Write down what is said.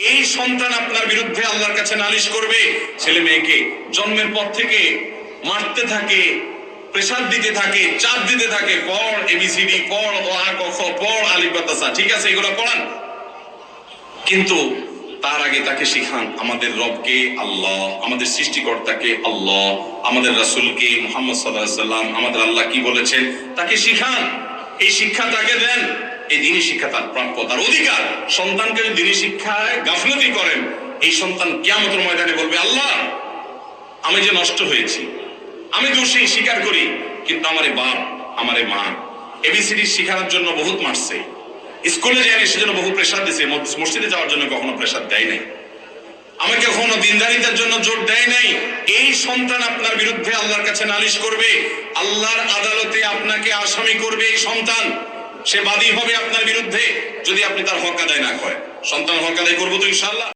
এই সন্তান আপনার বিরুদ্ধে আল্লাহর কাছে নালিশ করবে। ছেলে মেয়েকে জন্মের পর থেকে মারতে থাকে, প্রেসার দিতে থাকে, চাপ দিতে থাকে, পড় এবিসিডি পড় ও আ, ক, খ, পড় আলিফ বাতাসা ঠিক আছে, এগুলো পড়ান। কিন্তু তার আগে তাকে শিখান, আমাদের রবকে আল্লাহ, আমাদের সৃষ্টিকর্তাকে আল্লাহ, আমাদের রাসূলকে মুহাম্মদ আলাইহি সাল্লাম আমাদের আল্লাহ কি বলেছেন? তাকে শিখান। এই শিক্ষা তাকে দেন। এই দিনী শিক্ষা তার প্রাপ্য তার অধিকার, সন্তানকে যদি দিনী শিক্ষায় গাফলতি করেন, এই সন্তান কিয়ামতের ময়দানে বলবে, আল্লাহ, আমি যে নষ্ট হয়েছি, আমি দোষী স্বীকার করি, কিন্তু আমারে বাপ, আমারে মা এবিসিডি শেখানোর জন্য বহুত মারছে। স্কুলে যায়নি সেজন্য বহু প্রেশার দিছে। মস- মসজিদে যাওয়ার জন্য কখনো প্রেশার দেয় নাই। আমাকে কখনো দিনদারিতার জন্য জোর দেয় নাই। এই সন্তান আপনার বিরুদ্ধে আল্লাহর কাছে নালিশ করবে। আল্লাহর আদালতে আপনাকে আসামি করবে এই সন্তান। সে বাদী হবে আপনার বিরুদ্ধে যদি আপনি তার হক আদায় না করেন। সন্তান হক আদায় করব তো ইনশাল্লাহ